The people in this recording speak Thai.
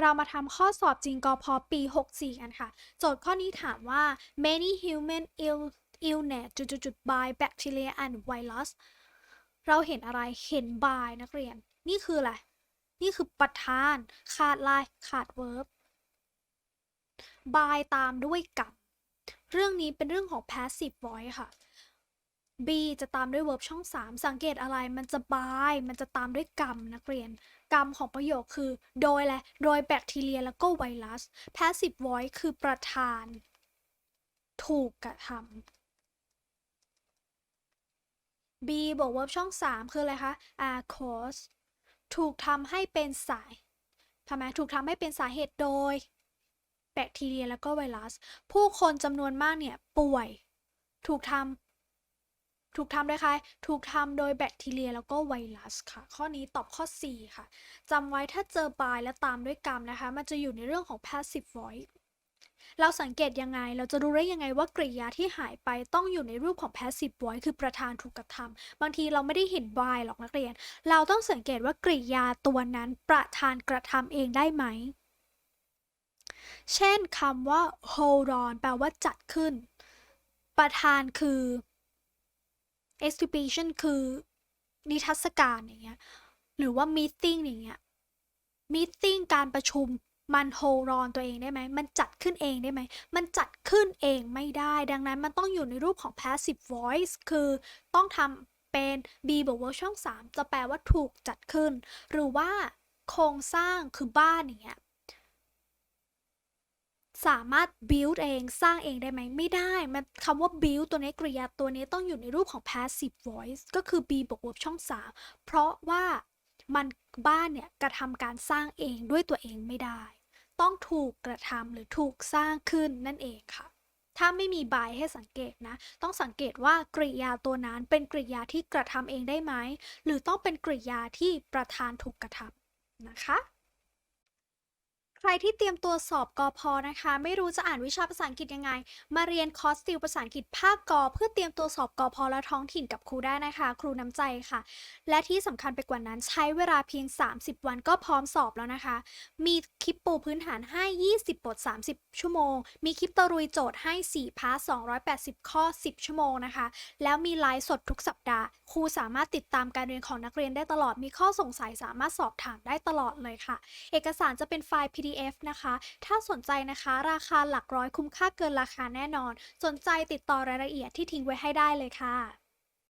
เรามาทำข้อสอบจริงกพปี 64 กันค่ะ โจทย์ข้อนี้ถามว่า many human ill illness จุดๆๆ by bacteria and virus เราเห็นอะไร เห็น by นักเรียน นี่คืออะไร นี่คือประธาน ขาดลาย ขาด verb by ตามด้วยกับ เรื่องนี้เป็นเรื่องของ passive voice ค่ะ B จะตามด้วย verb ช่อง 3 สังเกตอะไรมันจะ by มันจะตามด้วยกรรมนักเรียน กรรมของประโยคคือ โดยและโดยแบคทีเรียแล้วก็ไวรัส passive voice คือประธาน ถูกกระทำ B บวก verb ช่อง 3 คืออะไรคะ are cause ถูกทำให้เป็นสายทำไมถูกทำให้เป็นสาเหตุโดย แบคทีเรียแล้วก็ไวรัส ผู้คนจำนวนมากเนี่ยป่วย ถูกทำ ถูกทำโดยใครถูกทำโดยแบคทีเรียแล้วก็ไวรัสค่ะ ข้อนี้ตอบข้อ 4 ค่ะจำไว้ถ้าเจอ by และตามด้วยกรรมนะคะ มันจะอยู่ในเรื่องของ passive voice เราสังเกตยังไง เราจะรู้ได้ยังไงว่ากริยาที่หายไปต้องอยู่ในรูปของ passive voice คือประธานถูกกระทำบางทีเราไม่ได้เห็น by หรอกนักเรียน เราต้องสังเกตว่ากริยาตัวนั้นประธานกระทำเองได้ไหม เช่นคำว่า hold on แปลว่าจัดขึ้น ประธานคือ exhibition คือนิทรรศการอย่างเงี้ยหรือว่า meeting อย่างเงี้ย meeting การประชุมมัน hold on ตัวเองได้ไหม มันจัดขึ้นเองได้ไหม มันจัดขึ้นเองไม่ได้ ดังนั้นมันต้องอยู่ในรูปของ passive voice คือต้องทำเป็น b บวก verb ช่อง 3 จะแปลว่าถูกจัดขึ้น หรือว่าโครงสร้างคือบ้านอย่างเงี้ย สามารถ build เองสร้างเองได้ไหมไม่ได้ มันคำว่า build ตัวนี้กริยาตัวนี้ต้องอยู่ในรูปของ passive voice ก็คือ be บวก verb ช่อง 3 เพราะว่ามันบ้านเนี่ยกระทำการสร้างเองด้วยตัวเองไม่ได้ ต้องถูกกระทำหรือถูกสร้างขึ้นนั่นเองค่ะ ถ้าไม่มี by ให้สังเกตนะ ต้องสังเกตว่ากริยาตัวนั้นเป็นกริยาที่กระทำเองได้ไหม หรือต้องเป็นกริยาที่ประธานถูกกระทำนะคะ ใครที่เตรียมตัวสอบกอพอนะคะ ไม่รู้จะอ่านวิชาภาษาอังกฤษยังไง มาเรียนคอร์สติวภาษาอังกฤษภาคกอเพื่อเตรียมตัวสอบกอพอและท้องถิ่นกับครูได้นะคะ ครูน้ำใจค่ะ และที่สำคัญไปกว่านั้นใช้เวลาเพียง 30 วันก็พร้อมสอบแล้วนะคะ มีคลิปปูพื้นฐานให้ 20 บท 30 ชั่วโมง มีคลิปตะรุยโจทย์ให้ 4 พาร์ท280 ข้อ 10 ชั่วโมงนะคะ แล้วมีไลฟ์สดทุกสัปดาห์ครูสามารถติดตามการเรียนของนักเรียนได้ตลอดมีข้อสงสัยสามารถสอบถามได้ตลอดเลยค่ะ เอกสารจะเป็นไฟล์ PDF นะคะ ถ้าสนใจนะคะ ราคาหลักร้อยคุ้มค่าเกินราคาแน่นอน สนใจติดต่อรายละเอียดที่ทิ้งไว้ให้ได้เลยค่ะ